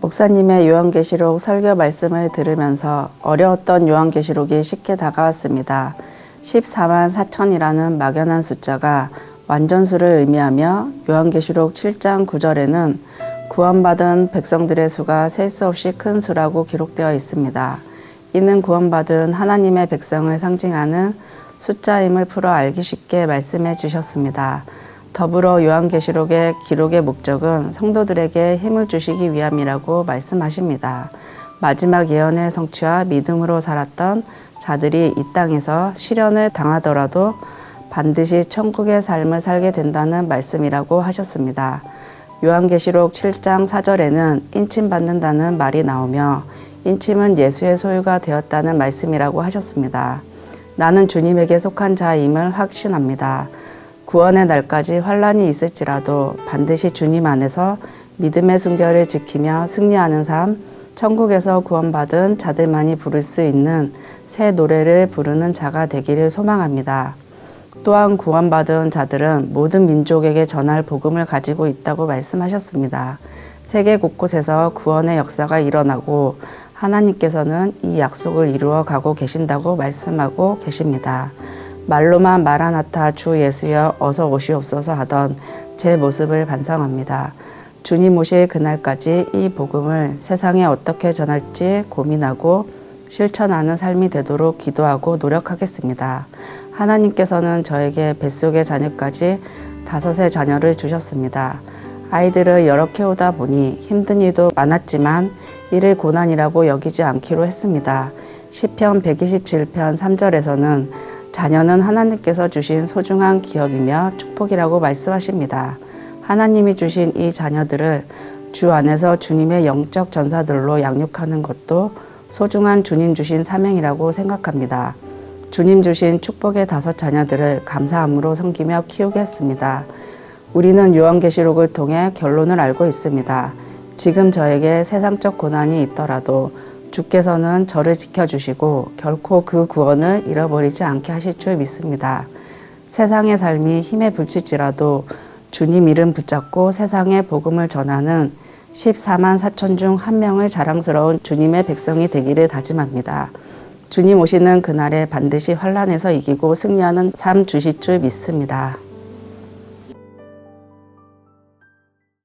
목사님의 요한계시록 설교 말씀을 들으면서 어려웠던 요한계시록이 쉽게 다가왔습니다. 14만 4천이라는 막연한 숫자가 완전수를 의미하며 요한계시록 7장 9절에는 구원받은 백성들의 수가 셀 수 없이 큰 수라고 기록되어 있습니다. 이는 구원받은 하나님의 백성을 상징하는 숫자임을 풀어 알기 쉽게 말씀해 주셨습니다. 더불어 요한계시록의 기록의 목적은 성도들에게 힘을 주시기 위함이라고 말씀하십니다. 마지막 예언의 성취와 믿음으로 살았던 자들이 이 땅에서 시련을 당하더라도 반드시 천국의 삶을 살게 된다는 말씀이라고 하셨습니다. 요한계시록 7장 4절에는 인침받는다는 말이 나오며 인침은 예수의 소유가 되었다는 말씀이라고 하셨습니다. 나는 주님에게 속한 자임을 확신합니다. 구원의 날까지 환란이 있을지라도 반드시 주님 안에서 믿음의 순결을 지키며 승리하는 삶, 천국에서 구원받은 자들만이 부를 수 있는 새 노래를 부르는 자가 되기를 소망합니다. 또한 구원받은 자들은 모든 민족에게 전할 복음을 가지고 있다고 말씀하셨습니다. 세계 곳곳에서 구원의 역사가 일어나고 하나님께서는 이 약속을 이루어 가고 계신다고 말씀하고 계십니다. 말로만 마라나타 주 예수여 어서 오시옵소서 하던 제 모습을 반성합니다. 주님 오실 그날까지 이 복음을 세상에 어떻게 전할지 고민하고 실천하는 삶이 되도록 기도하고 노력하겠습니다. 하나님께서는 저에게 뱃속의 자녀까지 다섯의 자녀를 주셨습니다. 아이들을 여러 키우다 보니 힘든 일도 많았지만 이를 고난이라고 여기지 않기로 했습니다. 시편 127편 3절에서는 자녀는 하나님께서 주신 소중한 기업이며 축복이라고 말씀하십니다. 하나님이 주신 이 자녀들을 주 안에서 주님의 영적 전사들로 양육하는 것도 소중한 주님 주신 사명이라고 생각합니다. 주님 주신 축복의 다섯 자녀들을 감사함으로 섬기며 키우겠습니다. 우리는 요한계시록을 통해 결론을 알고 있습니다. 지금 저에게 세상적 고난이 있더라도 주께서는 저를 지켜주시고 결코 그 구원을 잃어버리지 않게 하실 줄 믿습니다. 세상의 삶이 힘에 부칠지라도 주님 이름 붙잡고 세상에 복음을 전하는 14만 4천 중 한 명을 자랑스러운 주님의 백성이 되기를 다짐합니다. 주님 오시는 그날에 반드시 환란에서 이기고 승리하는 삶 주실 줄 믿습니다.